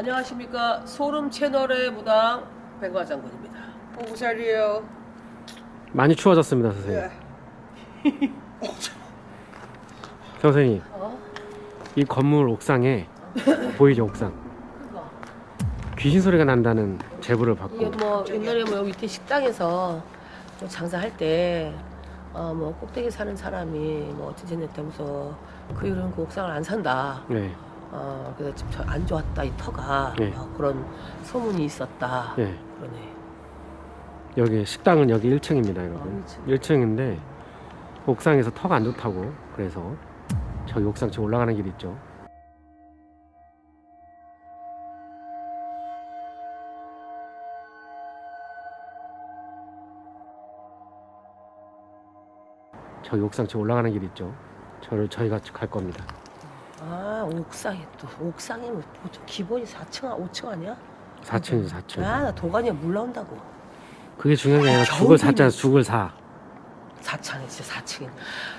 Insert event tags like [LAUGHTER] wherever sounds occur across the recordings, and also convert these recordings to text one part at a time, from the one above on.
안녕하십니까 소름 채널의 무당 백과장군입니다. 보고 자리에요. 많이 추워졌습니다, 선생님. 예. [LAUGHS] 선생님, 어? 이 건물 옥상에 보이죠, 옥상. 그거. 귀신 소리가 난다는 제보를 이게 받고 뭐 옛날에 뭐 여기 밑에 식당에서 뭐 장사할 때 어, 뭐 꼭대기 사는 사람이 뭐 어찌 됐다면서 그 이후로는 그 옥상을 안 산다. 네, 어, 그래서 좀안 좋았다 이 터가 네. 어, 그런 소문이 있었다. 네. 그러네. 여기 식당은 여기 1층입니다, 아, 여러분. 일층. 1층인데 옥상에서 터가 안 좋다고 그래서 저기 옥상 지금 올라가는 길 있죠. 저기 옥상 지금 올라가는 길 있죠. 저를 저희가 갈 겁니다. 아 옥상에 또 옥상에 뭐 보통 기본이 4층 5층 아니야? 4층이죠, 4층. 아나 도가니에 물 나온다고. 그게 중요한 게 아니라 죽을 겨울이면- 사자 죽을 사. 4층이 진짜 4층.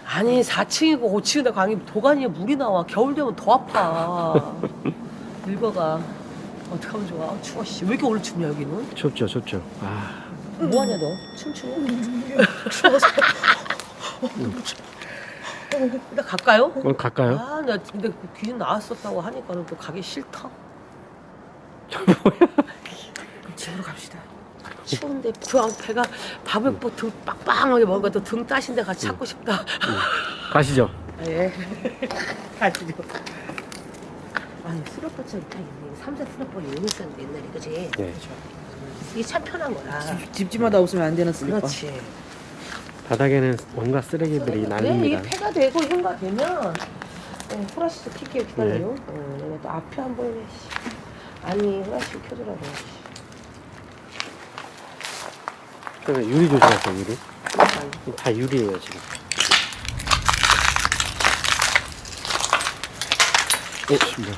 아니 4층이고 5층인데 강이 도가니에 물이 나와. 겨울 되면 더 아파. [LAUGHS] 늙어가. 어떡하면 좋아? 아, 추워 씨. 왜 이렇게 오늘 춥냐 여기는? 춥죠, 춥죠. 아, 뭐하냐 너? 춤추냐? [LAUGHS] 추워서. 나 갈까요? 그럼 갈까요? 아, 나 근데 그 귀신 나왔었다고 하니까는 또 가기 싫다. 집으로 갑시다. 추운데 그 배가 밥을 뭐등 빵빵하게 먹으니까 또등 따신 데 같이 찾고 싶다. 가시죠. 예. [LAUGHS] 가시죠. 아니 수렵버처럼 다 있네. 삼색 수렵버리 여기 있었는데 옛날에 그지? 네. 이게 참 편한 거야. 집집마다 없으면 안 되는 슬리퍼. 그렇지. 바닥에는 온갖 쓰레기들이 왜 난립니다. 이게 폐가 되고 현가 되면 네, 후라시 좀 킬게요 기다려요. 어, 내가 또 앞에 안 보이네. 씨. 아니 후라시 켜주라고. 씨. 그러면 유리 조심하세요, 유리. 아니, 다 유리예요, 지금. 오, 뭐야.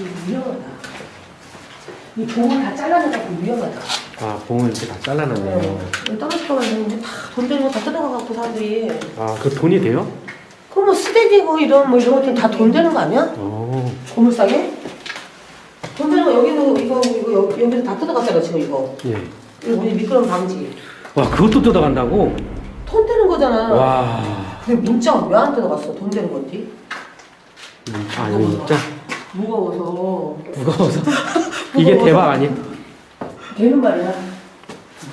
이거 위험하다. 이 봉을 다 잘라내갖고 위험하다. 아, 봉을 이렇게 다 잘라놨네요. 어, 떨어질까봐 이제 다돈 되는 거다 뜯어가갖고 사람들이. 아, 그 돈이 돼요? 그럼 뭐 쓰레기고 이런 뭐 이런 것들 다돈 되는 거 아니야? 오, 고물상에? 돈 되는 거 여기도 이거 이거 여기, 여기서 다 뜯어갔잖아 지금 이거. 예. 이거 우리 미끄럼 방지. 와, 그것도 뜯어간다고? 돈 되는 거잖아. 와. 근데 문자가 왜안 뜯어갔어? 돈 되는 건데? 아, 이거 진짜 무거워서. 무거워서. [LAUGHS] 이게 대박 아니야? 되는 말이야.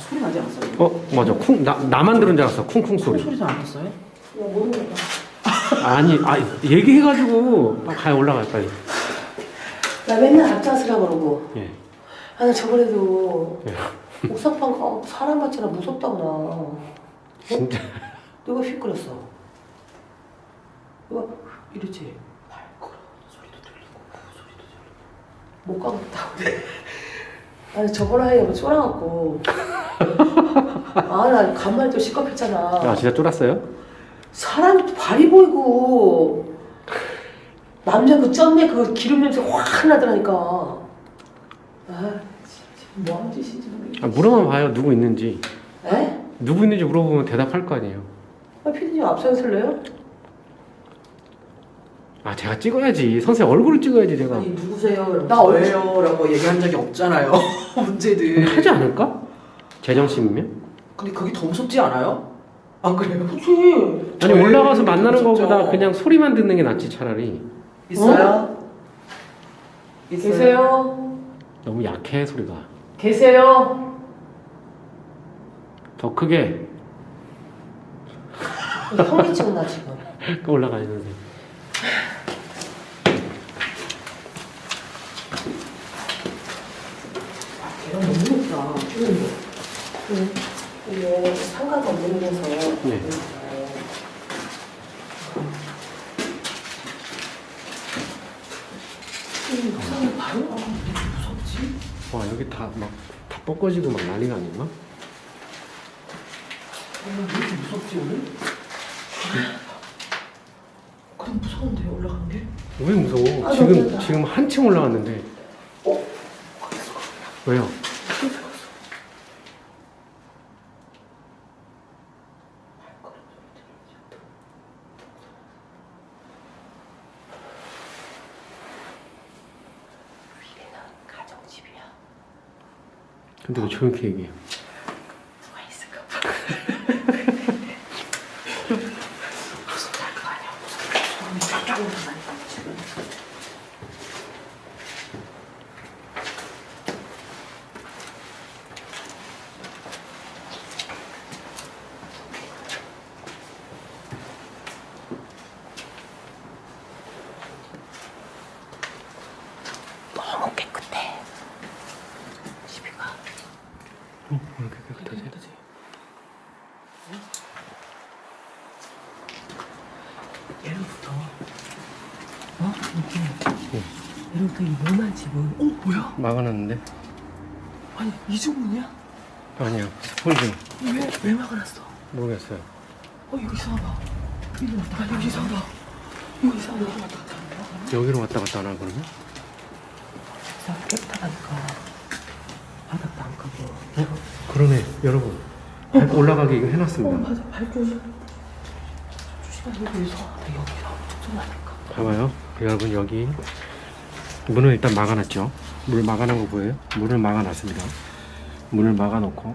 소리 나지 않았어요? 어, 맞아. 쿵, 나, 나만 들은 줄 알았어. 쿵쿵 소리. 소리 잘 안 났어요? 그냥 모르겠다. 아니, 아, 얘기해가지고. 가요, 올라가요, 빨리. 나 맨날 앞장서라 그러고. 예. 아, 나 저번에도 예. 옥상방 가 사람 봤잖아 무섭다고 나. 진짜. 누가 휘끌었어? 누가 이러지? 발걸음 소리도 들리고 그 소리도 들리고 못 가겠다. [LAUGHS] 아니 저번 하에 뭐 쫄아갖고 아나 간만에 또 시겁했잖아. 아, 진짜 쫄았어요? 사람 발이 보이고 남자 그 쩐내 그 기름 냄새 확 나더라니까. 아 진짜 뭐하는 짓인지 모르겠어. 아, 물어만 봐요. 누구 있는지. 에? 누구 있는지 물어보면 대답할 거 아니에요. 아 피디님 앞서실래요? 아, 제가 찍어야지. 선생님 얼굴을 찍어야지, 제가. 아니 누구세요? 나 왜요? 라고 얘기한 적이 없잖아요. [LAUGHS] 문제들. 하지 않을까? 제정신이면? 근데 그게 더 무섭지 않아요? 안 그래요? 그치. 아니, 저희 올라가서 만나는 무섭죠. 것보다 그냥 소리만 듣는 게 낫지, 차라리. 있어요? 있어요? 계세요? 너무 약해, 소리가. 계세요? 더 크게 현기증 나 지금. 또 올라가요, 선생님. 걔가 너무 높다. 응. 응. 이게 상가가. 네. 이 목상이 바로 나오면 무섭지? 와, 여기 다 막, 다 뻗어지고 막 난리가 아닌가? 오늘 왜 이렇게 무섭지 오늘? 그럼 무서운데 올라가는 게? 왜 무서워? 아, 지금, 너무 지금 한층 올라갔는데. 어? 왜요? 왜 조용히 얘기해? 누가 있을까 봐. 무슨 날거 아니야. 무슨 깜짝 놀라니까 지금. 너무 깨끗해. 집이가. 어, 왜 이렇게 깨끗하지? 깨끗하지? 예로부터 어? 이게 응. 예로부터 이 모난 집은 어 뭐야? 막아놨는데? 아니 이중문이야? 아니야 스폰지 왜? 왜 막아놨어? 모르겠어요 어 여기 이상하다 여기 왔다 갔다 여기 이상하다 여기 이상하다 여기 왔다 갔다. 여기로 왔다 갔다 하나 그러면? 이상 깨끗하다니까 바닥도 안 가고 어? 그러네 여러분 밟고 올라가게 이거 어 해놨습니다 맞아 발조심 조심하고 여기 이상하다 여기서 촉촉하니까 봐봐요 여러분 여기 문을 일단 막아놨죠. 물 막아놓은 거 보여요? 문을 막아놨습니다. 문을 막아놓고.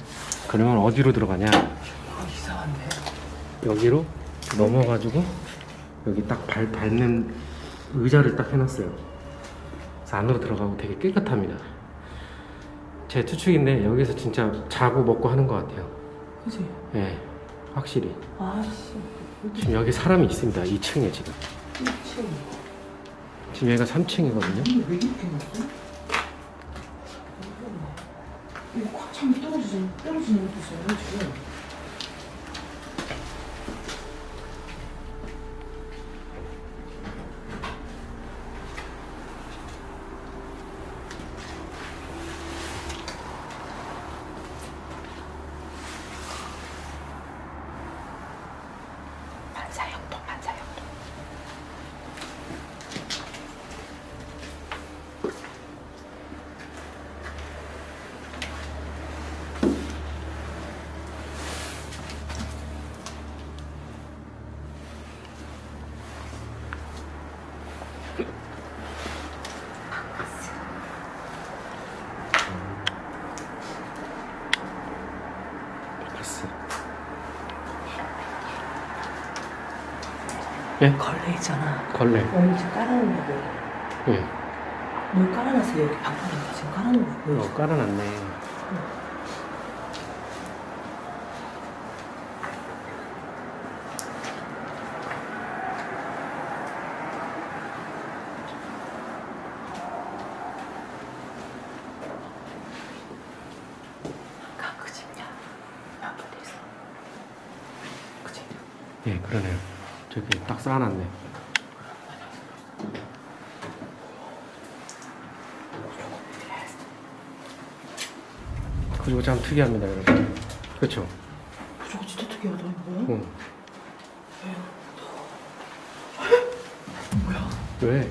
그러면 어디로 들어가냐? 아 이상한데? 여기로 넘어가지고 여기 딱 발, 밟는 의자를 딱 해놨어요. 그래서 안으로 들어가고 되게 깨끗합니다. 제 추측인데 여기서 진짜 자고 먹고 하는 것 같아요. 그지? 예 확실히. 아씨. 지금 여기 사람이 있습니다. 2층에 지금. 1층 지금 여기가 3층이거든요 이게 왜 이렇게 났어? 이거 꽉 차면 떨어지지, 떨어지는 것도 있어요, 지금. 예? 걸레 있잖아. 걸레 지금 깔아놓은 거 보여. 예. 뭘 깔아놨어요, 여기 방바닥에 지금 깔아놓은 거 보여. 어, 깔아놨네 아까 그 집이야. 여기 돼 있어. 그치? 예 그러네요 저기 딱 쌓아놨네 그리고 참 특이합니다 여러분 그렇죠 저거 진짜 특이하다, 이거. 응. 뭐야? 왜?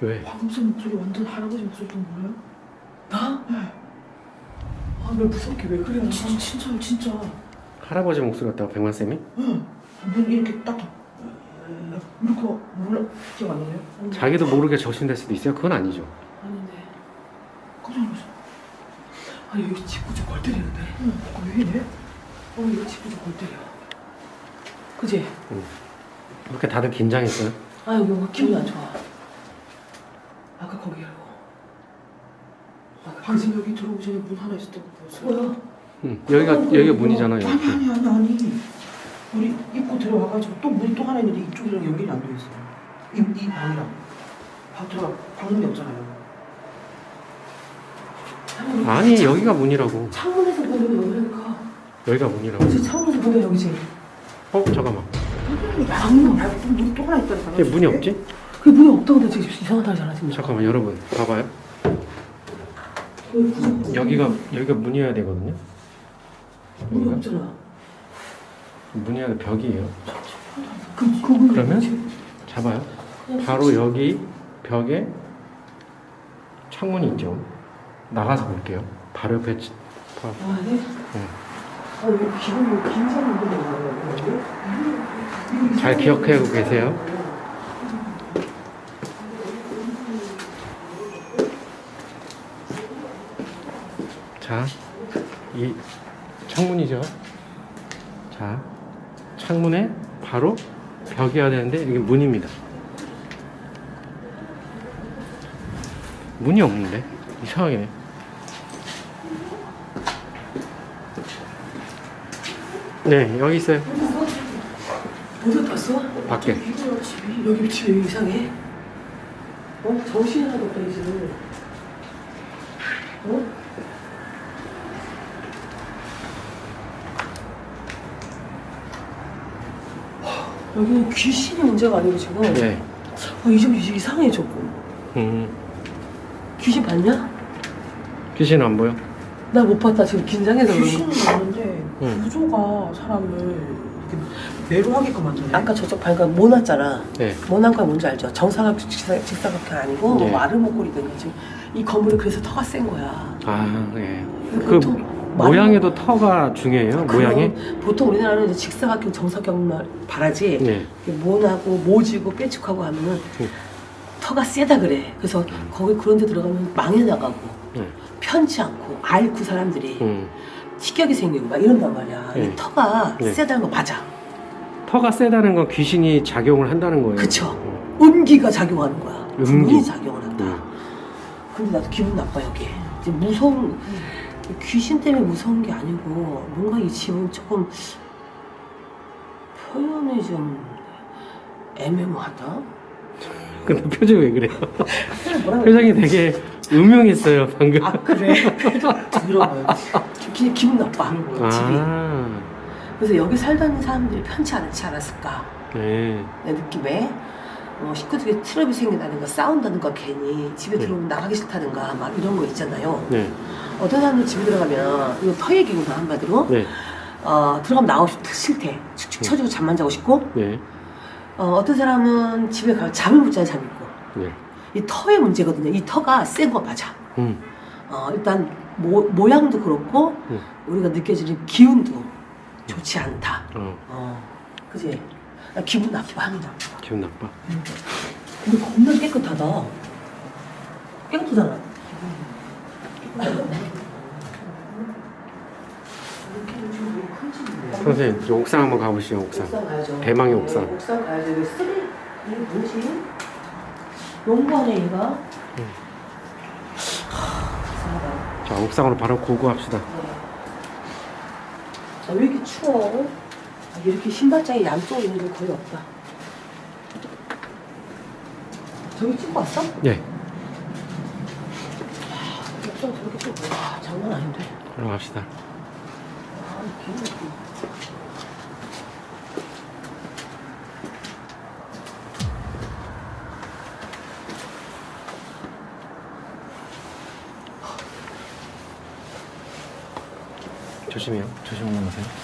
왜? 왜? 전 목소리 완전 할아버지 목소리던 거예요? 나? 네. 아, 왜 무섭게 왜 그래? 진, 진짜, 진짜. 할아버지 목소리 같다고 백만 쌤이? 응. 눈 이렇게 딱. 이렇게 몰라. 기억 안 나요? 아니, 자기도 모르게 적신될 수도 있어요? 그건 아니죠 아닌데. 깜짝 놀랐어. 아니, 여기 집구조 골 때리는데? 응. 어, 왜 이래? 어, 이거 집구조 골 때려. 그지? 그렇게 다들 긴장했어요? 아, 여기 뭔가 기분이 안 좋아. 아까 거기라고. 아까 방금 여기 들어오기 전에 문 하나 있었던 거 보였어요? 뭐야? 응. 여기가 여기가 문이잖아요 아니. 아니 아니 아니 우리 입구 들어와가지고 또 문이 또 하나 있는데 이쪽이랑 연결이 안 돼 있어요 이, 이 방이랑. 방 들어가 방문이 없잖아요. 아니 여기가 문이라고. 창문에서 보면 여기라니까. 여기가 문이라고. 그치, 창문에서 보면 여기지. 어 잠깐만. 방문 말고 문이 또 하나 있다니까 왜 문이 없지? 그 문이 없다고 근데 지금 이상하다 하잖아, 지금. 잠깐만 여러분. 봐봐요. 여기가 여기가 문이어야 되거든요. 문이 여기가. 없잖아. 돼 벽이에요. 그, 그 그러면? 잡아요. 바로 여기 벽에 창문이 있죠. 나가서 볼게요. 바로 옆에 치- 바- 아, 네? 응. 아, 잘 기억하고 계세요? 자, 이 창문이죠. 자, 창문에 바로 벽이어야 되는데 이게 문입니다. 문이 없는데 이상하게. 네, 여기 있어요. 어디 갔어? 밖에. 여기 집이 왜 이상해? 어? 정신이 하나도 없다 이 집은. 여기는 귀신이 문제가 아니고 지금 네. 어, 이집 이제 이상해 조금 음, 귀신 봤냐? 귀신 안 보여? 나 못 봤다 지금 긴장해서 그런 거 귀신은 없는데 응. 구조가 사람을 이렇게 매료하게끔 만드네. 아까 저쪽 방금 모났잖아 네. 모난과 뭔지 알죠? 정사각 직사, 직사각형 아니고 네. 뭐 아르모꼴이든 지금 이 건물이 그래서 터가 센 거야 아, 네. 그 보통 모양에도 터가 중요해요. 모양이. 보통 우리나라는 이제 직사각형, 정사각형만 바라지 네. 모나고 모지고 뾰족하고 하면은 네. 터가 세다 그래. 그래서 거기 그런 데 들어가면 망해 나가고 네. 편치 않고 앓고 사람들이 음. 식격이 생기고 막 이런단 말이야. 네. 이 터가 네. 세다는 거 맞아. 터가 세다는 건 귀신이 작용을 한다는 거예요. 그쵸. 음. 음기가 작용하는 거야. 음기. 분이 작용을 한다. 음. 근데 나도 기분 나빠 여기. 이제 무서운 귀신 때문에 무서운 게 아니고 뭔가 이 집은 조금 표현이 좀 애매모하다. 근데 표정이 왜 그래요? 뭐라 그래? 표정이 되게 음흉했어요 방금. 아 그래? [LAUGHS] 들어가요. 기, 기분 나빠 들어가요. 집이. 아, 그래서 여기 살던 사람들이 편치 않지 않았을까 네. 내 느낌에 어, 식구들이 트러블이 생긴다든가 싸운다든가 괜히 집에 네. 들어오면 나가기 싫다든가 막 이런 거 있잖아요. 네. 어떤 사람들 집에 들어가면 이거 터 얘기구나 한마디로 네. 어, 들어가면 나오기 싫대 축축 처지고 잠만 자고 싶고 네. 어, 어떤 사람은 집에 가면 잠을 못 자는 잠이 있고 네. 이 터의 문제거든요. 이 터가 센 거 맞아. 음. 어, 일단 모, 모양도 그렇고 음. 우리가 느껴지는 기운도 좋지 않다. 어. 어, 그지? 나 기분 나빠. 기분 나빠. 근데 겁나 깨끗하다. 깨끗하잖아. 선생님, 저 옥상 한번 가보시죠. 옥상. 옥상 가야죠. 대망의 네, 옥상. 옥상 가야죠. 이거 쓰레 이게 뭐지? 농구하네 얘가. 음. 하, 이상하다. 자, 옥상으로 바로 고고합시다. 네. 아, 왜 이렇게 추워? 아, 이렇게 신발장이 양쪽에 있는 게 거의 없다. 저기 찍고 왔어? 네. 옥상 저렇게 찍고 와 장난 아닌데. 올라갑시다. 아, 이게 조심해요. 조심 올라가세요.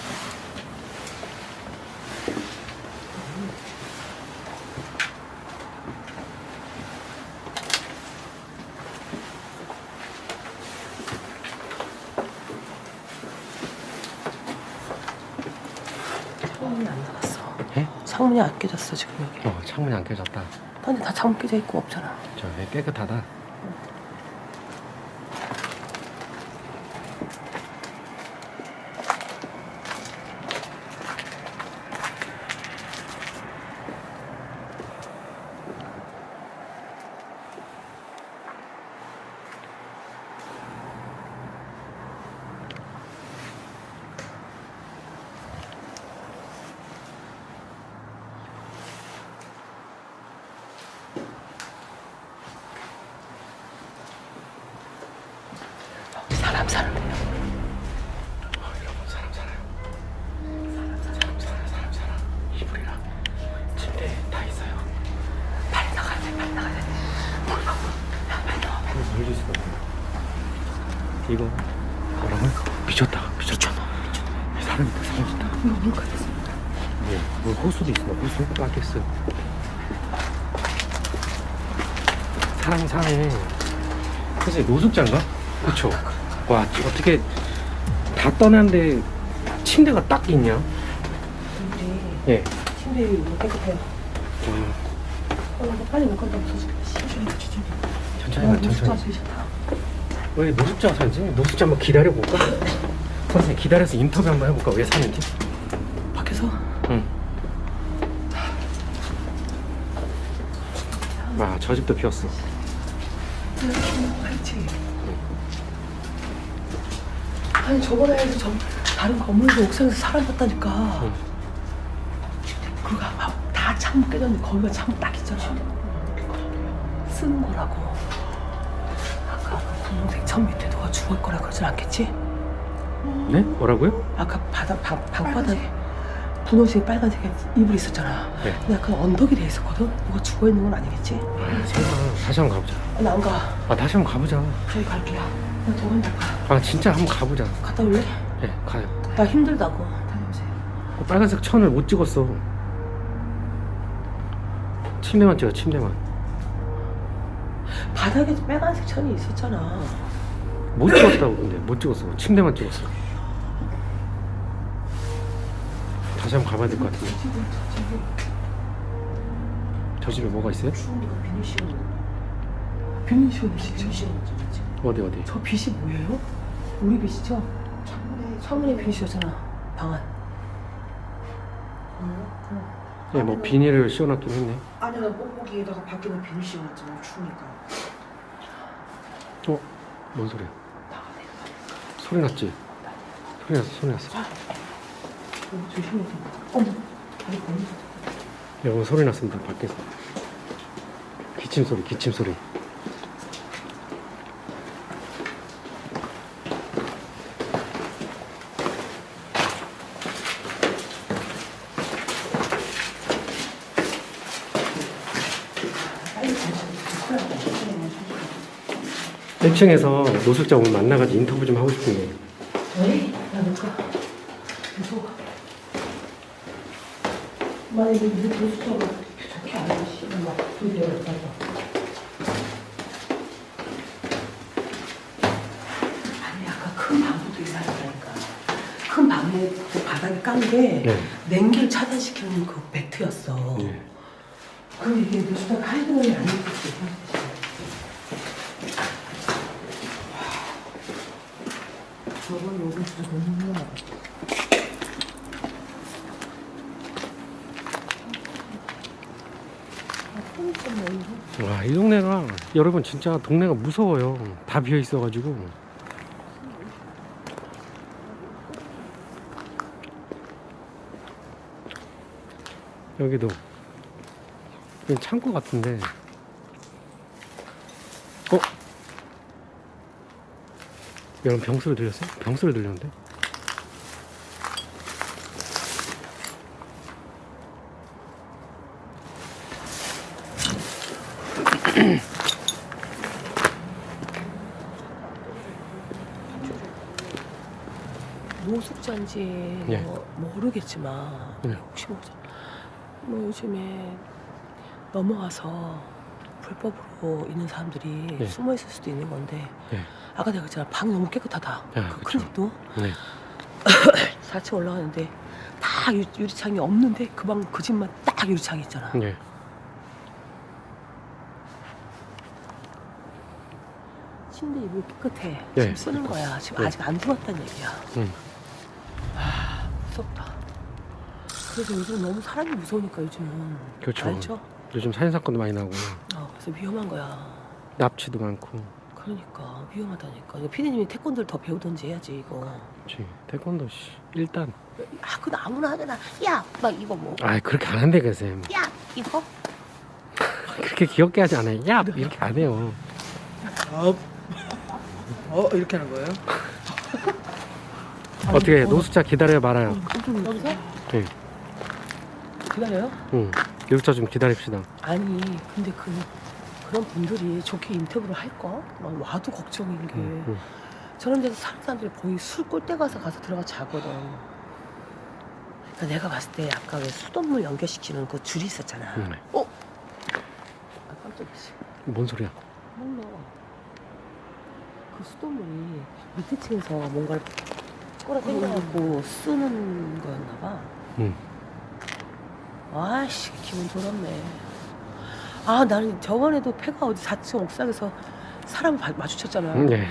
창문이 안 닫았어. 예? 창문이 안 깨졌어 지금 여기. 어, 창문이 안 깨졌다. 근데 다 창문 깨져 있고 없잖아. 저왜 깨끗하다. 사람 사는데요. 어, 여러분 사람 살아요. 사람 살아, 사람 살아. 이불이랑 침대 다 있어요. 빨리 나가야 돼. 빨리 나가야 돼. 물 봐. 야, 빨리 나와. 빨리. 물릴 수가 없네. 이거 뭐라고요? 미쳤다. 미쳤잖아. 사람 있다, 사람 있다. 이거 물 가겠어. 네, 물 호수도 있어. 호수 빠겠어. 사람이 사네. 그치 노숙자인가? 그쵸. 와 어떻게 다 떠났는데 침대가 딱 있냐? 우리 예. 침대 위물 깨끗해요. 음, 어, 나 빨리 못 간다 없어지겠다. 씨. 천천히 가, 천천히. 아, 싫다. 왜 노숙자 사는지 노숙자 한번 기다려 볼까? 선생님 기다려서 인터뷰 한번 해볼까? 왜 사는지? 밖에서 응. 아, 저 집도 비었어. 그렇지. 아니 저번에도 저 다른 건물도 옥상에서 사람 봤다니까. 응. 그거 다 창문 깨졌는데 거기가 창문 딱 있잖아. 쓰는 거라고. 아까 그 분홍색 천 밑에 누가 죽을 거라 그러진 않겠지? 네? 뭐라고요? 아까 바다 방, 방바닥에 분홍색 빨간색 이불 있었잖아. 네. 근데 약간 언덕이 돼 있었거든. 누가 죽어 있는 건 아니겠지? 아, 설마 다시 한번 가보자. 아, 나안 가. 아, 다시 한번 가보자. 저기 갈게요. 나 저건 갈 거야. 아, 진짜 한번 가보자. 갔다 올래? 네, 가요. 나 힘들다고. 다녀오세요. 그 빨간색 천을 못 찍었어. 침대만 찍어, 침대만. 바닥에 빨간색 천이 있었잖아. 못 찍었다고 근데 못 찍었어. 침대만 찍었어. 다시 한번 가봐야 될 것 같은데. 저 집에 뭐가 있어요? 진짜. 있지. 어디 어디? 저 빛이 뭐예요? 우리 빛이죠? 창문에 셨잖아 방안. 예, 뭐 비닐을 씌워놨긴 했네. 안에다 뽁뽁이에다가 밖에는 비닐 씌워놨잖아 추우니까 어? 뭔 소리야? 소리 났지? 소리 났어, 소리 났어. 어, 조심해서. 어머. 여러분 소리 났습니다, 밖에서. 기침 소리, 기침 소리. 빨리 가셔. 1층에서 노숙자 오면 만나가지고 인터뷰 좀 하고 싶은데. 에이, 나 못 가. 무서워. 만약에 이제 도수처럼 좋게 안 하시면 막 불대어 있다고. 아니, 아까 큰 방도 이상하다니까. 큰 방에 그 바닥에 깐게 네. 냉기를 차단시키는 그 매트였어. 네. 그럼 이게 누수가 하이드론이 아닐 수도 있어. 저건 여기 진짜 너무 힘들어. 와, 이 동네가, 여러분 진짜 동네가 무서워요. 다 비어 있어 가지고. 여기도. 여기 창고 같은데. 어? 여러분 병소리 들렸어요? 병소리 들렸는데? 노숙자인지 예. 뭐 모르겠지만 예. 혹시 모르 뭐 요즘에 넘어와서 불법으로 있는 사람들이 예. 숨어 있을 수도 있는 건데 예. 아까 내가 그랬잖아 방 너무 깨끗하다 아, 그 그쵸. 큰 집도 네. [LAUGHS] 4층 올라가는데 다 유, 유리창이 없는데 그 방 그 집만 딱 유리창이 있잖아 네. 침대 이불 깨끗해 예, 지금 쓰는. 거야 지금 예. 아직 안 들어왔다는 얘기야 음. 무섭다 그래서 요즘 너무 사람이 무서우니까 요즘은 그렇죠. 알죠? 요즘 살인 사건도 많이 나고 어, 그래서 위험한 거야. 납치도 많고. 그러니까 위험하다니까. 이거 피디님이 태권도를 더 배우던지 해야지 이거. 그렇지. 태권도 씨. 일단. 아, 그거 아무나 하잖아. 야, 막 이거 뭐. 아 그렇게 안 한대 그쌤. 야, 이거. [LAUGHS] 그렇게 귀엽게 하지 않아요. 야 이렇게 안 해요. 어, 어 이렇게 하는 거예요? [LAUGHS] 어떻게 노숙자 기다려 말아요. 여기서 네. 기다려요? 응. 노숙자 좀 기다립시다. 아니, 근데 그 그런 분들이 좋게 인터뷰를 할까? 막 와도 걱정인 게. 응, 응. 저런 데서 사는 사람들이 거의 술 꼴대 가서 가서 들어가 자거든. 그러니까 내가 봤을 때 아까 왜 수돗물 연결시키는 그 줄이 있었잖아. 응. 어? 아, 깜짝이야. 뭔 소리야? 몰라. 그 수돗물이 밑에 층에서 뭔가를 꼬라 땡겨갖고 쓰는 거였나 봐. 응. 아이씨, 기분 돌았네. 아, 나는 저번에도 폐가 어디 4층 옥상에서 사람 바- 마주쳤잖아요. 음, 예.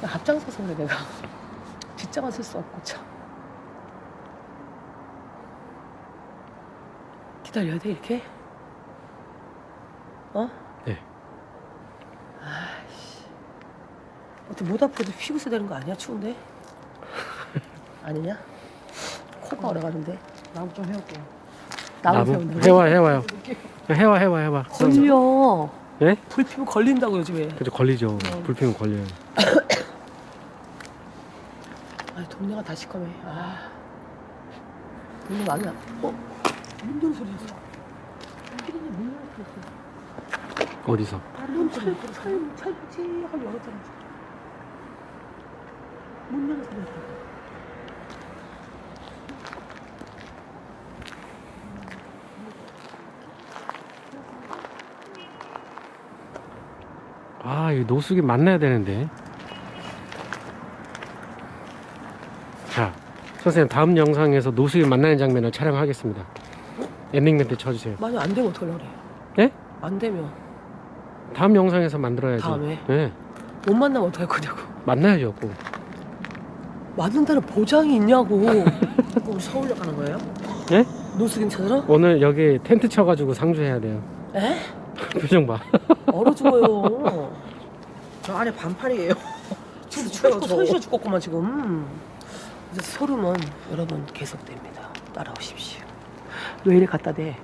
그냥 앞장서서 그래 내가 [LAUGHS] 뒷장은 쓸 수 없고 참 기다려야 돼 이렇게? 어? 네. 아이씨 어떻게 못 아파도 피부세 되는 거 아니야 추운데? [LAUGHS] 아니냐? 코가 얼어가는데 나도 좀 해올게. 나무 나무 해와 해와요. 해와 해와 해와. 걸려 예? 불피부 걸린다고 요즘에 그죠 걸리죠. 불피면 걸려요. 아 동네가 다 시커매 아 동네 많이 안 어? 문 열는 소리 났어 문 어디서? 문 찰지 하고 열었잖아. 문 났어. 아, 이 노숙이 만나야 되는데. 자, 선생님 다음 영상에서 노숙이 만나는 장면을 촬영하겠습니다. 엔딩 멘트 쳐주세요. 만약 안 되면 어떡하려고 그래? 예? 안 되면 다음 영상에서 만들어야죠. 다음에? 네, 못 만나면 어떡할 거냐고. 만나야죠. 꼭. 만난다는 보장이 있냐고. [LAUGHS] 우리 서울역 가는 거예요? 예? 노숙인 찾으러? 오늘 여기 텐트 쳐가지고 상주해야 돼요. 에? [LAUGHS] 표정 봐. 얼어 죽어요. [LAUGHS] 저 안에 반팔이에요. [LAUGHS] 지금 저. 손실어 죽겠구만 지금. 이제 소름은 여러분 계속됩니다. 따라오십시오. 왜 이래 갖다 대?